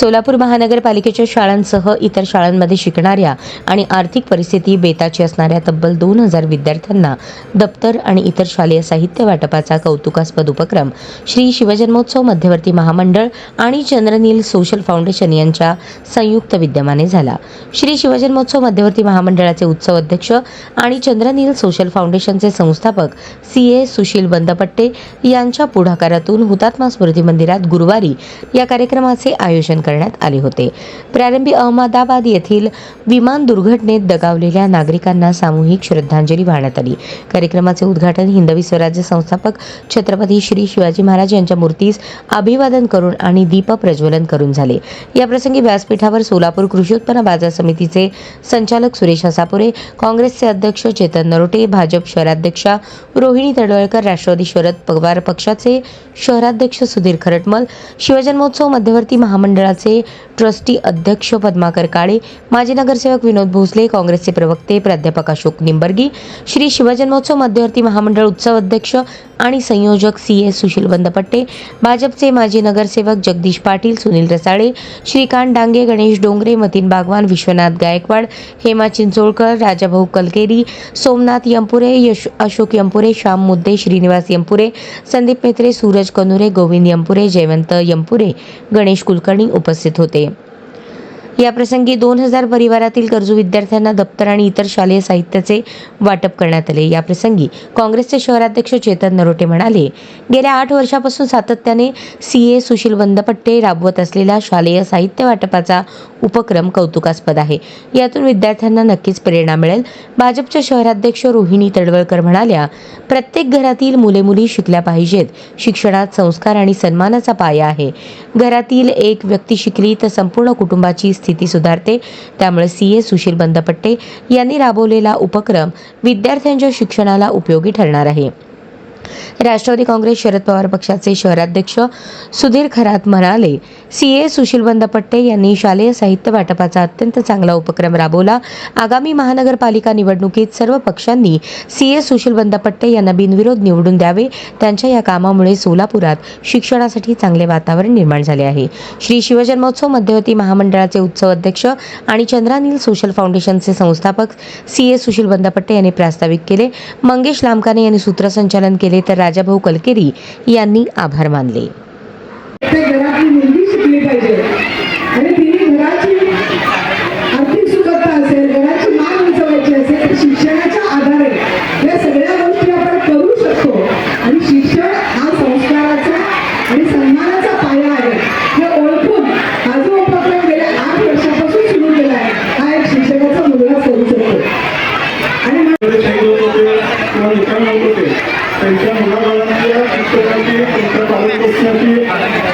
सोलापूर महानगरपालिकेच्या शाळांसह इतर शाळांमध्ये शिकणाऱ्या आणि आर्थिक परिस्थिती बेताची असणाऱ्या तब्बल दोन हजार विद्यार्थ्यांना दप्तर आणि इतर शालेय साहित्य वाटपाचा कौतुकास्पद उपक्रम श्री शिवजन्मोत्सव मध्यवर्ती महामंडळ आणि चंद्रनील सोशल फाउंडेशन यांच्या संयुक्त विद्यमाने झाला. श्री शिवजन्मोत्सव मध्यवर्ती महामंडळाचे उत्सव अध्यक्ष आणि चंद्रनील सोशल फाउंडेशनचे संस्थापक सी ए सुशील बंदपट्टे यांच्या पुढाकारातून हुतात्मा स्मृती मंदिरात गुरुवारी या कार्यक्रमाचे आयोजन करण्यात आले होते. प्रारंभी अहमदाबाद येथील विमान दुर्घटनेत दगावलेल्या नागरिकांना सामूहिक श्रद्धांजली वाहण्यात आली. कार्यक्रमाचे उद्घाटन हिंदवी स्वराज्य संस्थापक छत्रपती श्री शिवाजी महाराज यांच्या मूर्तीस अभिवादन करून आणि दीप प्रज्वलन करून झाले. याप्रसंगी व्यासपीठावर सोलापूर कृषी उत्पन्न बाजार समितीचे संचालक सुरेश हसापुरे काँग्रेसचे अध्यक्ष चेतन नरोटे भाजप शहराध्यक्षा रोहिणी तडवळकर राष्ट्रवादी शरद पवार पक्षाचे शहराध्यक्ष सुधीर खरटमल शिवजन्मोत्सव मध्यवर्ती महामंडळाचे ट्रस्टी अध्यक्ष पद्माकर काळे माजी नगरसेवक विनोद भोसले काँग्रेसचे प्रवक्ते प्राध्यापक अशोक निंबर्गी श्री शिवजन्मोत्सव मध्यवर्ती महामंडळ उत्सव अध्यक्ष आणि संयोजक सी एस सुशील बंदपट्टे भाजपचे माजी नगरसेवक जगदीश पाटील सुनील रसाळे श्रीकांत डांगे गणेश डोंगरे मतीन बागवान विश्वनाथ गायकवाड हेमा चिंचोळकर राजाभाऊ कलकेरी सोमनाथ यंपुरे यश अशोक यंपुरे श्याम मुद्दे श्रीनिवास यंपुरे संदीप मेत्रे सूरज कनुरे गोविंद यंपुरे जयवंत यंपुरे गणेश कुलकर्णी उप उपस्थित होते. याप्रसंगी दोन हजार परिवारातील गरजू विद्यार्थ्यांना दप्तर आणि इतर शालेय साहित्याचे वाटप करण्यात आले. याप्रसंगी काँग्रेसचे शहराध्यक्ष चेतन नरोटे म्हणाले गेल्या आठ वर्षापासून सातत्याने सी ए सुशील बंदपट्टे राबवत असलेला शालेय साहित्य वाटपाचा उपक्रम कौतुकास्पद आहे. यातून विद्यार्थ्यांना नक्कीच प्रेरणा मिळेल. भाजपच्या शहराध्यक्ष रोहिणी तडवळकर म्हणाल्या प्रत्येक घरातील मुले मुली शिकल्या पाहिजेत. शिक्षणात संस्कार आणि सन्मानाचा पाया आहे. घरातील एक व्यक्ती शिकली तर संपूर्ण कुटुंबाची स्थिती सुधारते. त्यामुळे सी ए सुशील बंदपट्टे यांनी राबवलेला उपक्रम विद्यार्थ्यांच्या शिक्षणाला उपयोगी ठरणार आहे. राष्ट्रवादी काँग्रेस शरद पवार पक्षाचे शहराध्यक्ष सुधीर खरात म्हणाले सी ए सुशील बंदपट्टे यांनी शालेय साहित्य वाटपाचा अत्यंत चांगला उपक्रम राबवला. आगामी महानगरपालिका निवडणुकीत सर्व पक्षांनी सी ए सुशील बंदपट्टे यांना बिनविरोध निवडून द्यावे. त्यांच्या या कामामुळे सोलापुरात शिक्षणासाठी चांगले वातावरण निर्माण झाले आहे. श्री शिवजन्मोत्सव मध्यवर्ती महामंडळाचे उत्सव अध्यक्ष आणि चंद्रानील सोशल फाउंडेशनचे संस्थापक सी ए सुशील बंदापट्टे यांनी प्रास्ताविक केले. मंगेश लामकाने यांनी सूत्रसंचालन केले. तर राजाभाऊ कलकेरी यांनी आभार मानले. त्या घरातली त्यांच्या मुलाबाळांच्या शिक्षणाची त्यांच्या पालनपोषणाची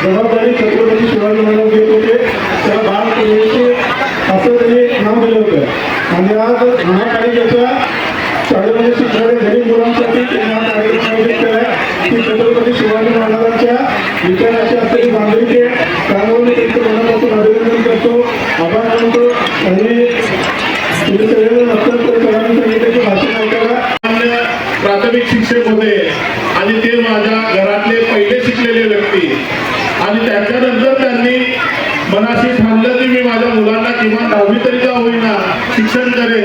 जबाबदारी छत्रपती शिवाजी महाराज घेत होते. त्या बाल असं त्यांनी नाव दिलं होतं. आणि आज महापालिकेच्या शाळेमध्ये शिकणाऱ्या गरीब मुलांसाठी छत्रपती शिवाजी महाराजांच्या विचाराची असलेली बांधिलकी त्यामुळे त्यांचं मनापासून अभिनंदन करतो. आभार मानतो. आणि तुम्ही सगळेजण अत्यंत सरांनी सांगितलं की भाषण ऐकायला सामान्य प्राथमिक शिक्षक होते आणि ते माझ्या घरातले पहिले शिकलेले व्यक्ती आणि त्याच्यानंतर त्यांनी मनाशी मी माझ्या मुलांना किमान दहावी तरी का होईना शिक्षण करेन.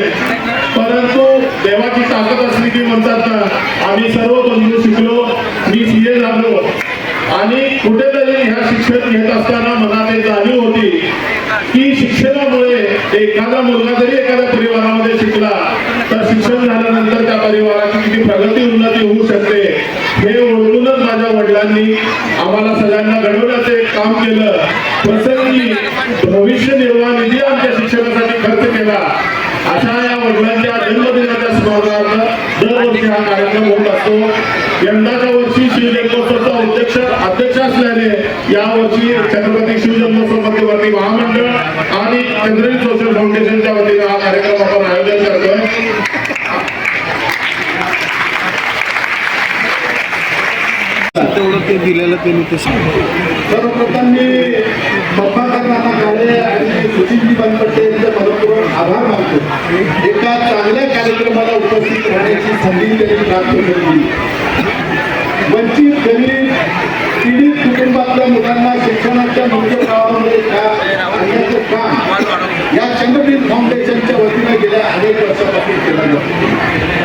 परंतु देवाची ताकद असली की म्हणतात ना आम्ही सर्व बंधू शिकलो मी सीए झालो. आणि कुठेतरी ह्या शिक्षण घेत असताना मनात एक जाणीव होती की शिक्षणामुळे एखादा मुलगा जरी एखाद्या परिवारामध्ये शिकला तर शिक्षण झाल्यानंतर त्या परिवाराची किती प्रगती उन्नती होऊ शकते हे ओळखूनच माझ्या वडिलांनी आम्हाला सगळ्यांना घडवलं. काम केलं प्रसंगी भविष्य निर्वाह निधी आमच्या शिक्षणासाठी खर्च केला. अशा या वडिलांच्या जन्मदिनाच्या स्मरणार्थ दरवर्षी हा कार्यक्रम होत असतो. यंदाच्या वर्षी शिवजन्मोत्सवचा अध्यक्ष अध्यक्ष असल्याने यावर्षी छत्रपती शिवजन्मोत्सव मध्यवर्ती महामंडळ आणि चंद्रही सोशल फाउंडेशनच्या वतीने हा कार्यक्रम आपण आयोजन करतोय. तेवढं ते दिलेलं त्यांनी ते सांगितलं सर्वप्रथम मी पप्पा करताना काळे आणि सुशीलजी बनपट्टे यांचे मनपूर्वक आभार मानतो. एका चांगल्या कार्यक्रमाला उपस्थित राहण्याची संधी त्यांनी प्राप्त केली. वंचित गरीब पीडित कुटुंबातल्या मुलांना शिक्षणाच्या मुख्य प्रवाहामध्ये आणण्याचं काम या चंद्रपीठ फाउंडेशनच्या वतीनं गेल्या अनेक वर्षापासून केलं जातो.